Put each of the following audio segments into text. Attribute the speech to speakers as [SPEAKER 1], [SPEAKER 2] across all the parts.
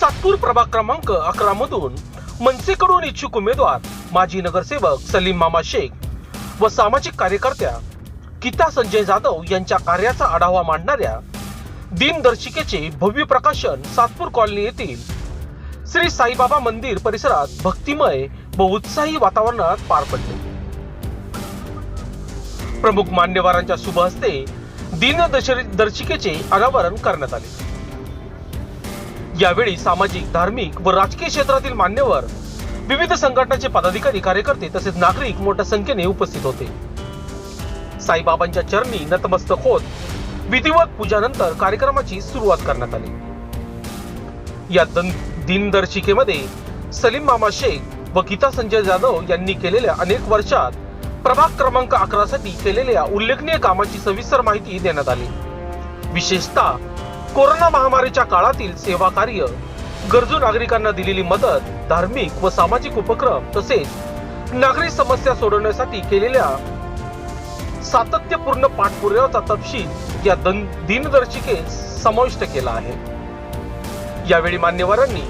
[SPEAKER 1] सातपूर प्रभाग क्रमांक अकरा मधून मनसेकडून इच्छुक उमेदवार माजी नगरसेवक सलीम मामा शेख व सामाजिक कार्यकर्त्या गीता संजय जाधव यांच्या कार्याचा आढावा मांडणाऱ्या दिनदर्शिकेचे भव्य प्रकाशन सातपूर कॉलनी येथील श्री साईबाबा मंदिर परिसरात भक्तिमय व उत्साही वातावरणात पार पडले. प्रमुख मान्यवरांच्या शुभ हस्ते दिनदर्शिकेचे अनावरण करण्यात आले. यावेळी सामाजिक धार्मिक व राजकीय क्षेत्रातील मान्यवर विविध संघटनाचे पदाधिकारी कार्यकर्ते तसेच नागरिक मोठ्या संख्येने उपस्थित होते. साईबाबांच्या चरणी नतमस्तक होत विधिवत पूजानंतर कार्यक्रमाची सुरुवात करण्यात आली. या दन- दिनदर्शिकेमध्ये सलीम मामा शेख व गीता संजय जाधव यांनी केलेल्या अनेक वर्षात प्रभाग क्रमांक अकरा साठी केलेल्या उल्लेखनीय कामाची सविस्तर माहिती देण्यात आली. विशेषतः कोरोना महामारीच्या काळातील सेवा कार्य गरजू नागरिकांना दिलेली मदत धार्मिक व सामाजिक उपक्रम तसेच नागरी समस्या सोडवण्यासाठी केलेल्या सातत्यपूर्ण पाठपुराव्याचा तपशील या दिनदर्शिकेत समाविष्ट केला आहे. यावेळी मान्यवरांनी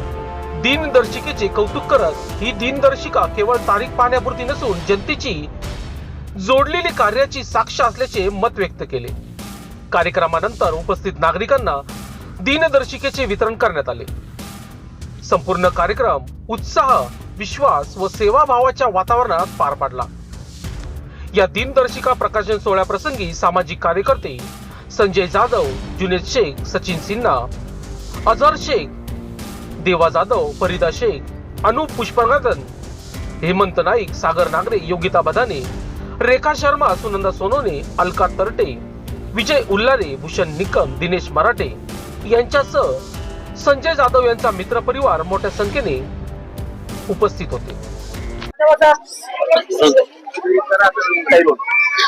[SPEAKER 1] दिनदर्शिकेचे कौतुक करत ही दिनदर्शिका केवळ तारीख पाहण्यापुरती नसून जनतेची जोडलेली कार्याची साक्ष असल्याचे मत व्यक्त केले. कार्यक्रमानंतर उपस्थित नागरिकांना दिनदर्शिकेचे वितरण करण्यात आले. संपूर्ण कार्यक्रम उत्साह विश्वास व सेवाभावाच्या वातावरणात पार पाडला. या दिनदर्शिका प्रकाशन सोहळ्याप्रसंगी सामाजिक कार्यकर्ते संजय जाधव जुनेद शेख सचिन सिन्हा अझर शेख देवा जाधव फरीदा शेख अनुप पुष्पनाथन हेमंत नाईक सागर नागरे योगिता बदाने रेखा शर्मा सुनंदा सोनोने अलका तरटे विजय उल्लारे भूषण निकम दिनेश मराठे यांच्यासह संजय जाधव यांचा मित्रपरिवार मोठ्या संख्येने उपस्थित होते.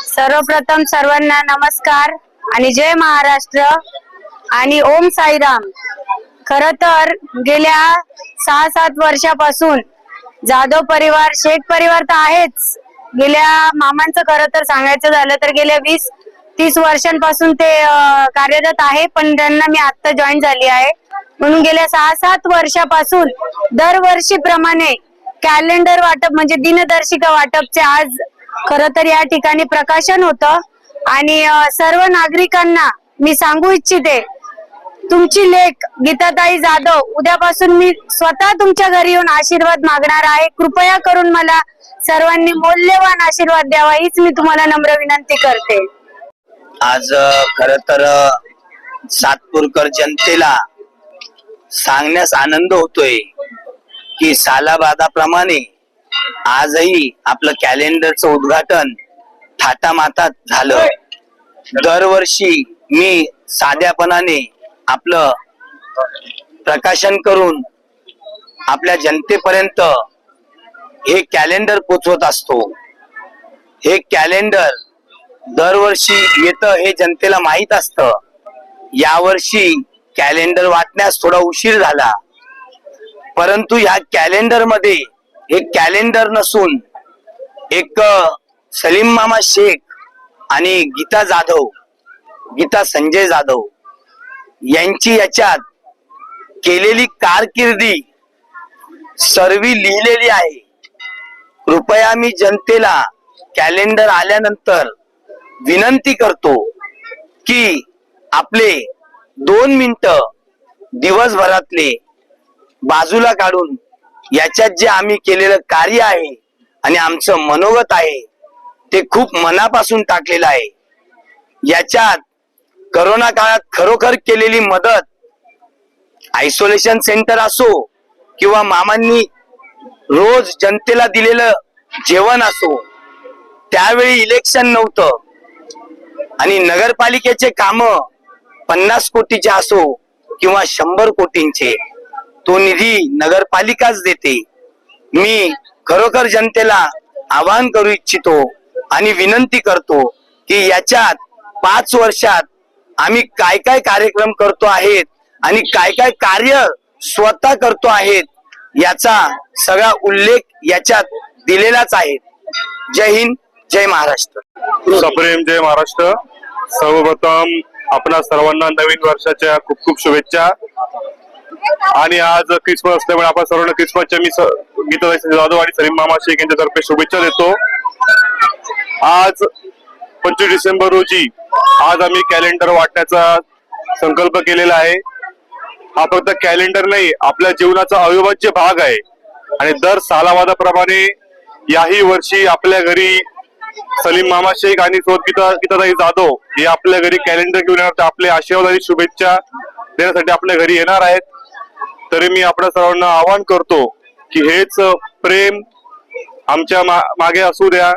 [SPEAKER 2] सर्वप्रथम सर्वांना नमस्कार आणि जय महाराष्ट्र आणि ओम साईराम. खर तर गेल्या सहा सात वर्षापासून जाधव परिवार शेख परिवार तर आहेच. गेल्या मामांचं खरं तर सांगायचं झालं तर गेल्या वीस तीस वर्षांपासून ते कार्यरत आहे पण त्यांना मी आता जॉईन झाली आहे. म्हणून गेल्या सहा सात वर्षापासून दरवर्षीप्रमाणे कॅलेंडर वाटप म्हणजे दिनदर्शिका वाटपचे आज खर तर या ठिकाणी प्रकाशन होतं. आणि सर्व नागरिकांना मी सांगू इच्छिते तुमची लेख गीताताई जाधव उद्यापासून मी स्वतः तुमच्या घरी येऊन आशीर्वाद मागणार आहे. कृपया करून मला सर्वांनी मौल्यवान आशीर्वाद द्यावा हीच मी तुम्हाला नम्र विनंती करते.
[SPEAKER 3] आज खर तर सातपूरकर जनतेला सांगण्यास आनंद होतोय की सालाबादाप्रमाणे आजही आपलं कॅलेंडरचं उद्घाटन थाटामाटात झालं. दरवर्षी मी साध्यापणाने आपलं प्रकाशन करून आपल्या जनतेपर्यंत हे कॅलेंडर पोचवत असतो. हे कॅलेंडर दरवर्षी येतं हे जनतेला माहीत असतं. यावर्षी कॅलेंडर वाटण्यास थोडा उशीर झाला. परंतु ह्या कॅलेंडरमध्ये हे कॅलेंडर नसून एक सलीम मामा शेख आणि गीता जाधव गीता संजय जाधव यांची याच्यात केलेली कारकिर्दी सर्वी लिहिलेली आहे. कृपया मी जनतेला कॅलेंडर आल्यानंतर विनंती करतो की आपले दोन मिनिट दिवसभरातले बाजूला काढून याच्यात जे आम्ही केलेलं कार्य आहे आणि आमचं मनोगत आहे ते खूप मनापासून टाकलेलं आहे. याच्यात करोना काळात खरोखर केलेली मदत आयसोलेशन सेंटर असो किंवा मामांनी रोज जनतेला दिलेलं जेवण असो त्यावेळी इलेक्शन नव्हतं. आणि नगरपालिकेचे काम पन्नास कोटीचे असो किंवा शंभर कोटींचे तो निधी नगरपालिकाच देते. मी खरोखर जनतेला आवाहन करू इच्छितो आणि विनंती करतो की याच्यात पाच वर्षात आम्ही काय काय कार्यक्रम करतो आहेत आणि काय काय कार्य स्वतः करतो आहेत याचा सगळा उल्लेख याच्यात दिलेलाच आहे. जय हिंद जय महाराष्ट्र.
[SPEAKER 4] सप्रेम जय महाराष्ट्र. सर्वप्रथम आपणा सर्वांना नवीन वर्षाच्या खूप खूप शुभेच्छा. आणि आज क्रिसमस असल्यामुळे आपण सर्वांना क्रिसमसच्या मी गीता जाधव आणि सलीम मामा शेख यांच्यातर्फे शुभेच्छा देतो. आज पंचवीस डिसेंबर रोजी आज आम्ही कॅलेंडर वाटण्याचा संकल्प केलेला आहे. हा फक्त कॅलेंडर नाही आपल्या जीवनाचा अविभाज्य भाग आहे. आणि दर सालावादाप्रमाणे याही वर्षी आपल्या घरी सलीम मामा शेख आणि गीताताई जाधव हे आपल्या घरी कॅलेंडर घेऊन येणार. आपले आशीर्वाद आणि शुभेच्छा देण्यासाठी आपल्या घरी येणार आहेत. तरी मी आपल्या सर्वांना आवाहन करतो की हेच प्रेम आमच्या मागे असू द्या.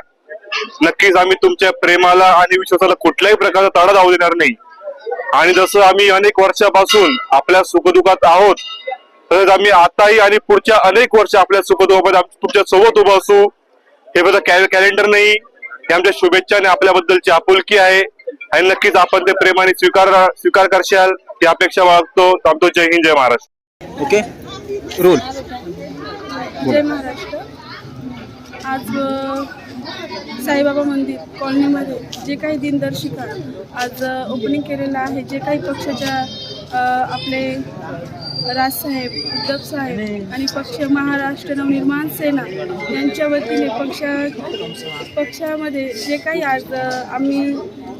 [SPEAKER 4] नक्कीच आम्ही तुमच्या प्रेमाला आणि विश्वासाला कुठल्याही प्रकारचा तडा जाऊ देणार नाही. आणि जसं आम्ही अनेक वर्षापासून आपल्या सुखदुखात आहोत तसंच आम्ही आताही आणि पुढच्या अनेक वर्ष आपल्या सुखदुखामध्ये तुमच्यासोबत उभं असू. हे फक्त कॅलेंडर नाही. हे आमच्या शुभेच्छा आणि आपल्याबद्दलची आपुलकी आहे. आणि नक्कीच आपण ते प्रेमाने स्वीकार स्वीकार करशाल ही अपेक्षा बाळगतो. थांबतो. जय हिंद जय महाराष्ट्र.
[SPEAKER 5] ओके. रोल.
[SPEAKER 6] जय महाराष्ट्र. आज साईबाबा मंदिर कॉलनीमध्ये जे काही दिनदर्शिका आज ओपनिंग केलेलं आहे जे काही पक्षाच्या आपले राजसाहेब उद्धव साहेब आणि पक्ष महाराष्ट्र नवनिर्माण सेना यांच्या वतीने पक्षा पक्षामध्ये जे काही आज आम्ही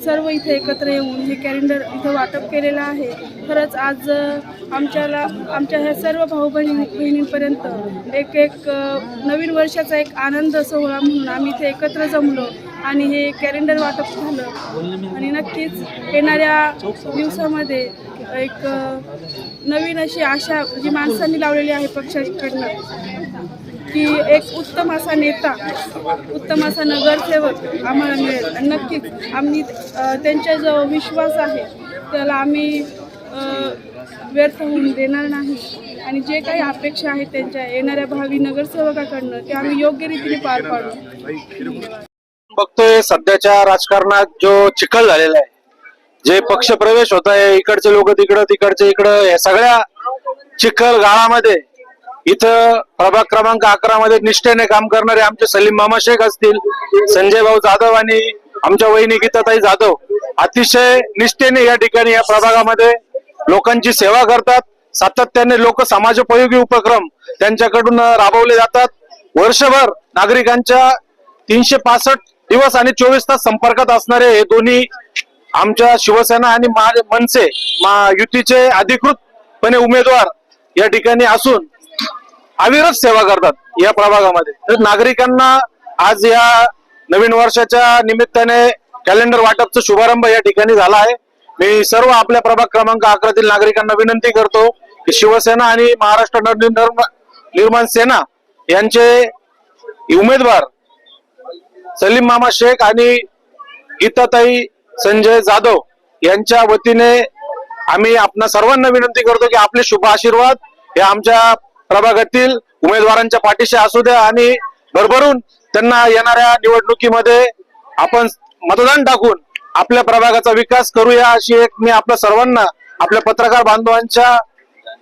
[SPEAKER 6] सर्व इथे एकत्र येऊन हे कॅलेंडर इथं वाटप केलेलं आहे. खरंच आज आमच्याला आमच्या ह्या सर्व भाऊ बहिणी बहिणींपर्यंत एक एक नवीन वर्षाचा एक आनंद सोहळा म्हणून आम्ही इथे एकत्र जमलो. आणि हे कॅलेंडर वाटप झालं. आणि नक्कीच येणाऱ्या दिवसामध्ये एक नवीन अशी आशा जी माणसांनी लावलेली आहे पक्षाकडनं की एक उत्तम असा नेता उत्तम असा नगरसेवक आम्हाला मिळेल. आणि नक्कीच आम्ही त्यांचा जो विश्वास आहे. त्याला आम्ही व्यर्थ होऊन देणार नाही. आणि जे काही अपेक्षा आहेत त्यांच्या येणाऱ्या भावी नगरसेवकाकडनं ते आम्ही योग्य रीतीने पार पाडू.
[SPEAKER 5] बघतोय सध्याच्या राजकारणात जो चिखल झालेला आहे जे पक्ष प्रवेश होत आहे इकडचे लोक तिकडं तिकडचे इकडं या सगळ्या चिखल गाळामध्ये इथं प्रभाग क्रमांक अकरा मध्ये निष्ठेने काम करणारे आमचे सलीम मामा शेख असतील संजय भाऊ जाधव आणि आमच्या वहिनी गीताताई जाधव अतिशय निष्ठेने या ठिकाणी या प्रभागामध्ये लोकांची सेवा करतात. सातत्याने लोक समाजोपयोगी उपक्रम त्यांच्याकडून राबवले जातात. वर्षभर नागरिकांच्या तीनशे पासष्ट दिवस आणि चोवीस तास संपर्कात असणारे हे दोन्ही आमच्या शिवसेना आणि मनसे मा- युतीचे अधिकृतपणे उमेदवार या ठिकाणी असून अविरत सेवा करतात या प्रभागामध्ये. तर नागरिकांना आज या नवीन वर्षाच्या निमित्ताने कॅलेंडर वाटपचा शुभारंभ या ठिकाणी झाला आहे. मी सर्व आपल्या प्रभाग क्रमांक अकरातील नागरिकांना विनंती करतो की शिवसेना आणि महाराष्ट्र नवनिर्माण निर्माण सेना यांचे उमेदवार सलीम मामा शेख आणि गीताताई संजय जाधव यांच्या वतीने आम्ही आपणा सर्वांना विनंती करतो की आपले शुभ आशीर्वाद हे आमच्या प्रभागातील उमेदवारांच्या पाठीशी असू द्या आणि भरभरून त्यांना येणाऱ्या निवडणुकीमध्ये आपण मतदान टाकून आपल्या प्रभागाचा विकास करूया अशी एक मी आपल्या सर्वांना आपल्या पत्रकार बांधवांच्या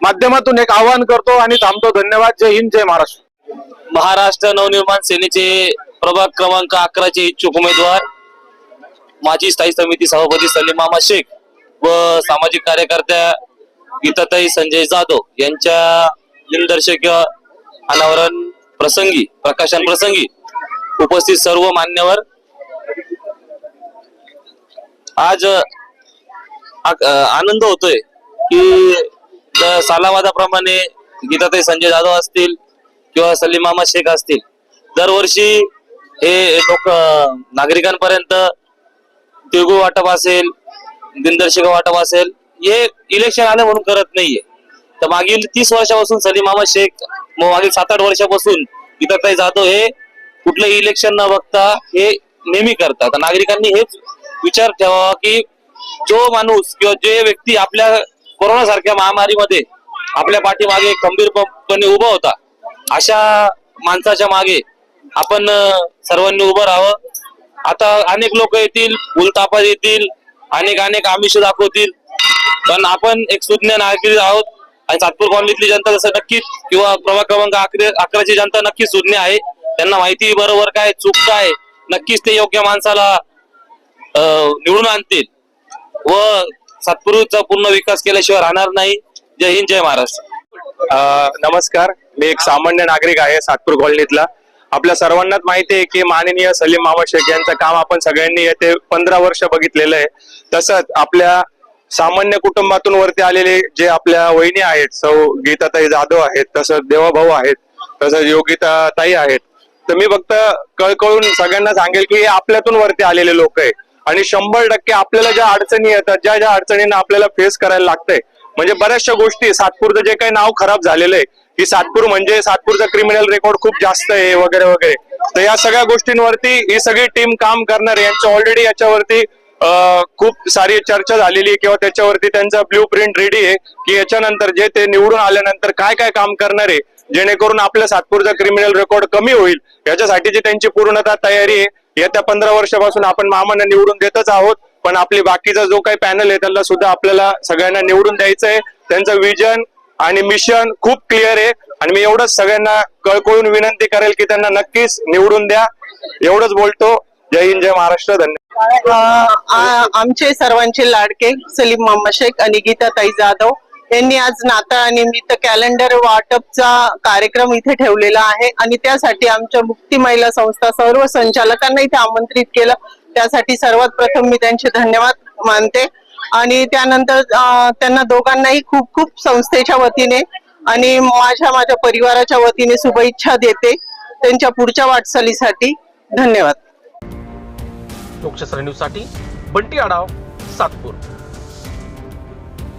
[SPEAKER 5] माध्यमातून एक आवाहन करतो आणि थांबतो. धन्यवाद. जय हिंद जय महाराष्ट्र.
[SPEAKER 7] महाराष्ट्र नवनिर्माण सेनेचे प्रभाग क्रमांक अकराचे इच्छुक उमेदवार माजी स्थायी समिती सभापती सलीम मामा शेख व सामाजिक कार्यकर्त्या गीताताई संजय जाधव यांच्या दिनदर्शक अनावरण प्रसंगी प्रकाशन प्रसंगी उपस्थित सर्व मान्यवर. आज आनंद होतोय की सालावादाप्रमाणे गीताताई संजय जाधव असतील किंवा सलीम मामा शेख असतील दरवर्षी हे लोक नागरिकांपर्यंत तिळगुळ वाटप असेल दिनदर्शिका वाटप असेल हे इलेक्शन आलं म्हणून करत नाहीये. तर मागील तीस वर्षापासून सलीम अहमद शेख मागील सात आठ वर्षापासून गीताताई जाधव हे कुठलंही इलेक्शन न बघता हे नेहमी करतात. तर नागरिकांनी हेच विचार ठेवावा की जो माणूस किंवा जे व्यक्ती आपल्या कोरोना सारख्या महामारीमध्ये आपल्या पाठीमागे खंबीरपणे उभा होता अशा माणसाच्या मागे आपण सर्वांनी उभं राहावं. आता अनेक लोक येतील उलतापात येतील अनेक अनेक आमिष दाखवतील. पण आपण एक सुज्ञ नागरिक आहोत आणि सातपूर कॉलनीतली जनता जसं नक्कीच किंवा प्रभाग क्रमांक अकरा अकराची जनता नक्कीच सुज्ञ आहे. त्यांना माहिती बरोबर काय चूक काय नक्कीच ते योग्य माणसाला निवडून आणतील. व सातपूरचा पूर्ण विकास केल्याशिवाय राहणार नाही. जय हिंद जय महाराष्ट्र.
[SPEAKER 4] नमस्कार. मी एक सामान्य नागरिक आहे सातपूर कॉलनीतला. आपल्या सर्वांनाच माहिती आहे की माननीय सलीम मामा शेख यांचं काम आपण सगळ्यांनी येते पंधरा वर्ष बघितलेलं आहे. तसंच आपल्या सामान्य कुटुंबातून वरती आलेले जे आपल्या वहिनी आहेत सौ गीताताई जाधव आहेत तसंच देवाभाऊ आहेत तसंच योगिता ताई आहेत. तर मी फक्त कळकळून सगळ्यांना सांगेल की हे आपल्यातून वरती आलेले लोक आहे. आणि शंभर टक्के आपल्याला ज्या अडचणी येतात ज्या ज्या अडचणींना आपल्याला फेस करायला लागतंय म्हणजे बऱ्याचशा गोष्टी सातपूरचं जे काही नाव खराब झालेलं आहे की सातपूर म्हणजे सातपूरचा क्रिमिनल रेकॉर्ड खूप जास्त आहे वगैरे वगैरे. तर या सगळ्या गोष्टींवरती ही सगळी टीम काम करणार आहे. यांच्या ऑलरेडी याच्यावरती खूप सारी चर्चा झालेली आहे किंवा त्याच्यावरती त्यांचा ब्ल्यू प्रिंट रेडी आहे की याच्यानंतर जे ते निवडून आल्यानंतर काय काय काम करणार आहे जेणेकरून आपल्या सातपूरचा क्रिमिनल रेकॉर्ड कमी होईल. याच्यासाठीची त्यांची पूर्णतः तयारी आहे येत्या पंधरा वर्षापासून आपण मामांना निवडून देतच आहोत. पण आपली बाकीचा जो काही पॅनल आहे त्याला सुद्धा आपल्याला सगळ्यांना निवडून द्यायचं आहे त्यांचं विजन आणि मिशन खूप क्लिअर आहे. आणि मी एवढंच सगळ्यांना कळकळून विनंती करेल की त्यांना नक्कीच निवडून द्या. एवढंच बोलतो. जय हिंद जय महाराष्ट्र. धन्यवाद.
[SPEAKER 8] आमचे सर्वांचे लाडके सलीम मामा शेख आणि गीताताई जाधव यांनी आज नाताळानिमित्त कॅलेंडर वाटपचा कार्यक्रम इथे ठेवलेला आहे. आणि त्यासाठी आमच्या मुक्ती महिला संस्था सर्व संचालकांना इथे आमंत्रित केलं. त्यासाठी सर्वात प्रथम मी त्यांचे धन्यवाद मानते. आणि त्यानंतर त्यांना दोघांनाही खूप खूप संस्थेच्या वतीने आणि माझ्या माझ्या परिवाराच्या वतीने शुभेच्छा देते. त्यांच्या पुढच्या वाटचालीसाठी धन्यवाद.
[SPEAKER 1] लोकशास्त्र न्यूजसाठी बंटी आढाव सातपूर.